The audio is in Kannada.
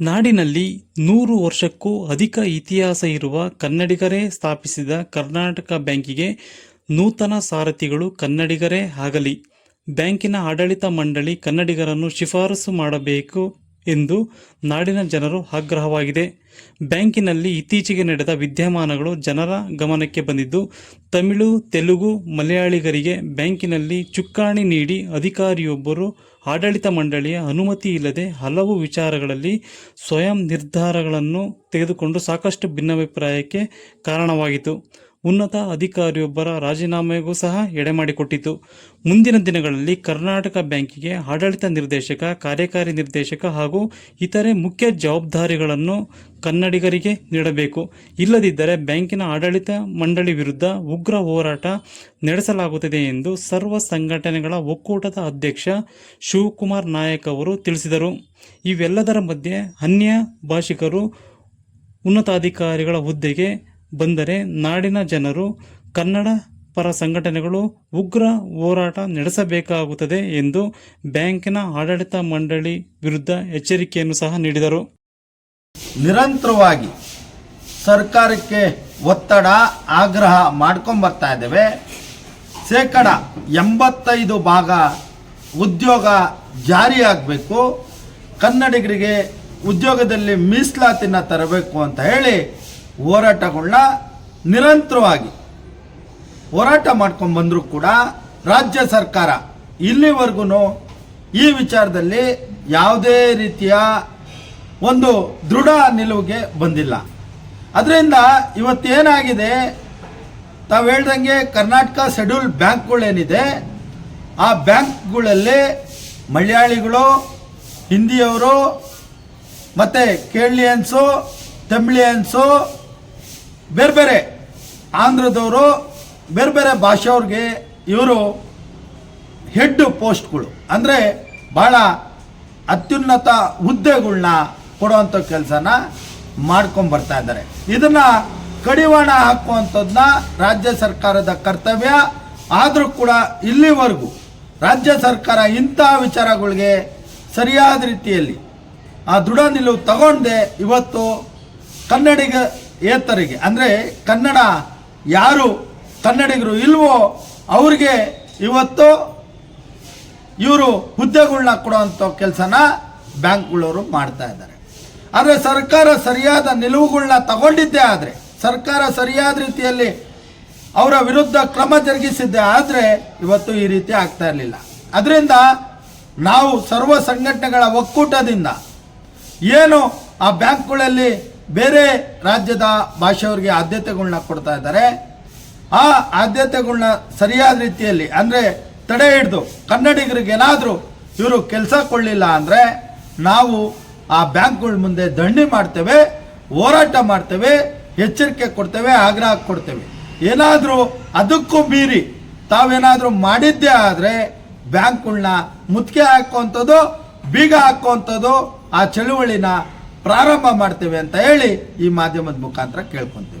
ನಾಡಿನಲ್ಲಿ ನೂರು ವರ್ಷಕ್ಕೂ ಅಧಿಕ ಇತಿಹಾಸ ಇರುವ ಕನ್ನಡಿಗರೇ ಸ್ಥಾಪಿಸಿದ ಕರ್ನಾಟಕ ಬ್ಯಾಂಕಿಗೆ ನೂತನ ಸಾರಥಿಗಳು ಕನ್ನಡಿಗರೇ ಆಗಲಿ. ಬ್ಯಾಂಕಿನ ಆಡಳಿತ ಮಂಡಳಿ ಕನ್ನಡಿಗರನ್ನು ಶಿಫಾರಸು ಮಾಡಬೇಕು. ಎಂದು ನಾಡಿನ ಜನರು ಆಗ್ರಹವಾಗಿದೆ. ಬ್ಯಾಂಕಿನಲ್ಲಿ ಇತ್ತೀಚೆಗೆ ನಡೆದ ವಿದ್ಯಮಾನಗಳು ಜನರ ಗಮನಕ್ಕೆ ಬಂದಿದ್ದು, ತಮಿಳು, ತೆಲುಗು, ಮಲಯಾಳಿಗರಿಗೆ ಬ್ಯಾಂಕಿನಲ್ಲಿ ಚುಕ್ಕಾಣಿ ನೀಡಿ ಅಧಿಕಾರಿಯೊಬ್ಬರು ಆಡಳಿತ ಮಂಡಳಿಯ ಅನುಮತಿ ಇಲ್ಲದೆ ಹಲವು ವಿಚಾರಗಳಲ್ಲಿ ಸ್ವಯಂ ನಿರ್ಧಾರಗಳನ್ನು ತೆಗೆದುಕೊಂಡು ಸಾಕಷ್ಟು ಭಿನ್ನಾಭಿಪ್ರಾಯಕ್ಕೆ ಕಾರಣವಾಯಿತು ಉನ್ನತ ಅಧಿಕಾರಿಯೊಬ್ಬರ ರಾಜೀನಾಮೆಗೂ ಸಹ ಎಡೆಮಾಡಿಕೊಟ್ಟಿತು. ಮುಂದಿನ ದಿನಗಳಲ್ಲಿ ಕರ್ನಾಟಕ ಬ್ಯಾಂಕಿಗೆ ಆಡಳಿತ ನಿರ್ದೇಶಕ, ಕಾರ್ಯಕಾರಿ ನಿರ್ದೇಶಕ ಹಾಗೂ ಇತರೆ ಮುಖ್ಯ ಜವಾಬ್ದಾರಿಗಳನ್ನು ಕನ್ನಡಿಗರಿಗೆ ನೀಡಬೇಕು. ಇಲ್ಲದಿದ್ದರೆ ಬ್ಯಾಂಕಿನ ಆಡಳಿತ ಮಂಡಳಿ ವಿರುದ್ಧ ಉಗ್ರ ಹೋರಾಟ ನಡೆಸಲಾಗುತ್ತದೆ ಎಂದು ಸರ್ವ ಸಂಘಟನೆಗಳ ಒಕ್ಕೂಟದ ಅಧ್ಯಕ್ಷ ಶಿವಕುಮಾರ್ ನಾಯಕ್ ಅವರು ತಿಳಿಸಿದರು. ಇವೆಲ್ಲದರ ಮಧ್ಯೆ ಅನ್ಯ ಭಾಷಿಕರು ಉನ್ನತಾಧಿಕಾರಿಗಳ ಹುದ್ದೆಗೆ ಬಂದರೆ ನಾಡಿನ ಜನರು ಕನ್ನಡ ಪರ ಸಂಘಟನೆಗಳು ಉಗ್ರ ಹೋರಾಟ ನಡೆಸಬೇಕಾಗುತ್ತದೆ ಎಂದು ಬ್ಯಾಂಕಿನ ಆಡಳಿತ ಮಂಡಳಿ ವಿರುದ್ಧ ಎಚ್ಚರಿಕೆಯನ್ನು ಸಹ ನೀಡಿದರು. ನಿರಂತರವಾಗಿ ಸರ್ಕಾರಕ್ಕೆ ಒತ್ತಡ, ಆಗ್ರಹ ಮಾಡ್ಕೊಂಬರ್ತಾ ಇದ್ದೇವೆ. ಶೇಕಡ ಎಂಬತ್ತೈದು ಭಾಗ ಉದ್ಯೋಗ ಜಾರಿಯಾಗಬೇಕು ಕನ್ನಡಿಗರಿಗೆ ಉದ್ಯೋಗದಲ್ಲಿ ಮೀಸಲಾತಿನ ತರಬೇಕು ಅಂತ ಹೇಳಿ ಹೋರಾಟಗಳನ್ನ ನಿರಂತರವಾಗಿ ಹೋರಾಟ ಮಾಡ್ಕೊಂಡು ಬಂದರೂ ಕೂಡ ರಾಜ್ಯ ಸರ್ಕಾರ ಇಲ್ಲಿವರೆಗೂ ಈ ವಿಚಾರದಲ್ಲಿ ಯಾವುದೇ ರೀತಿಯ ಒಂದು ದೃಢ ನಿಲುವಿಗೆ ಬಂದಿಲ್ಲ. ಅದರಿಂದ ಇವತ್ತೇನಾಗಿದೆ? ತಾವು ಹೇಳ್ದಂಗೆ ಕರ್ನಾಟಕ ಶೆಡ್ಯೂಲ್ ಬ್ಯಾಂಕ್ಗಳೇನಿದೆ, ಆ ಬ್ಯಾಂಕ್ಗಳಲ್ಲಿ ಮಲಯಾಳಿಗಳು, ಹಿಂದಿಯವರು, ಮತ್ತು ಕೇರಳಿಯನ್ಸು, ತಮಿಳಿಯನ್ಸು ಬೇರೆ ಬೇರೆ ಆಂಧ್ರದವರು ಬೇರೆ ಬೇರೆ ಭಾಷೆಯವ್ರಿಗೆ ಇವರು ಹೆಡ್ ಪೋಸ್ಟ್ಗಳು. ಅಂದರೆ ಭಾಳ ಅತ್ಯುನ್ನತ ಹುದ್ದೆಗಳನ್ನ ಕೊಡುವಂಥ ಕೆಲಸನ ಮಾಡ್ಕೊಂಬರ್ತಾ ಇದ್ದಾರೆ. ಇದನ್ನು ಕಡಿವಾಣ ಹಾಕುವಂಥದ್ದನ್ನ ರಾಜ್ಯ ಸರ್ಕಾರದ ಕರ್ತವ್ಯ. ಆದರೂ ಕೂಡ ಇಲ್ಲಿವರೆಗೂ ರಾಜ್ಯ ಸರ್ಕಾರ ಇಂಥ ವಿಚಾರಗಳಿಗೆ ಸರಿಯಾದ ರೀತಿಯಲ್ಲಿ ಆ ದೃಢ ನಿಲುವು ತಗೊಂಡೆ ಇವತ್ತು ಕನ್ನಡಿಗ ಏತರಿಗೆ? ಅಂದರೆ ಕನ್ನಡ ಯಾರು ಕನ್ನಡಿಗರು ಇಲ್ವೋ ಅವ್ರಿಗೆ ಇವತ್ತು ಇವರು ಹುದ್ದೆಗಳನ್ನ ಕೊಡುವಂಥ ಕೆಲಸನ ಬ್ಯಾಂಕ್ಗಳವರು ಮಾಡ್ತಾ ಇದ್ದಾರೆ. ಆದರೆ ಸರ್ಕಾರ ಸರಿಯಾದ ನಿಲುವುಗಳನ್ನ ತಗೊಂಡಿದ್ದೇ ಆದರೆ, ಸರ್ಕಾರ ಸರಿಯಾದ ರೀತಿಯಲ್ಲಿ ಅವರ ವಿರುದ್ಧ ಕ್ರಮ ಜರುಗಿಸಿದ್ದೆ ಆದರೆ ಇವತ್ತು ಈ ರೀತಿ ಆಗ್ತಾ ಇರಲಿಲ್ಲ. ಅದರಿಂದ ನಾವು ಸರ್ವ ಸಂಘಟನೆಗಳ ಒಕ್ಕೂಟದಿಂದ ಏನು ಆ ಬ್ಯಾಂಕ್ಗಳಲ್ಲಿ ಬೇರೆ ರಾಜ್ಯದ ಭಾಷೆಯವರಿಗೆ ಆದ್ಯತೆಗಳನ್ನ ಕೊಡ್ತಾ ಇದ್ದಾರೆ. ಆ ಆದ್ಯತೆಗಳನ್ನ ಸರಿಯಾದ ರೀತಿಯಲ್ಲಿ ಅಂದರೆ ತಡೆ ಹಿಡಿದು ಕನ್ನಡಿಗರಿಗೆ ಏನಾದರೂ ಇವರು ಕೆಲಸ ಕೊಡಲಿಲ್ಲ ಅಂದರೆ ನಾವು ಆ ಬ್ಯಾಂಕ್ಗಳ ಮುಂದೆ ದಂಡಿ ಮಾಡ್ತೇವೆ, ಹೋರಾಟ ಮಾಡ್ತೇವೆ, ಎಚ್ಚರಿಕೆ ಕೊಡ್ತೇವೆ, ಆಗ್ರಹ ಕೊಡ್ತೇವೆ. ಏನಾದರೂ ಅದಕ್ಕೂ ಮೀರಿ ತಾವೇನಾದರೂ ಮಾಡಿದ್ದೇ ಆದರೆ ಬ್ಯಾಂಕ್ಗಳನ್ನ ಮುತ್ತಿಗೆ ಹಾಕುವಂಥದ್ದು, ಬೀಗ ಹಾಕುವಂಥದ್ದು ಆ ಚಳುವಳಿನ ಪ್ರಾರಂಭ ಮಾಡ್ತೇವೆ ಅಂತ ಹೇಳಿ ಈ ಮಾಧ್ಯಮದ ಮುಖಾಂತರ ಕೇಳ್ಕೊಂತೇವೆ.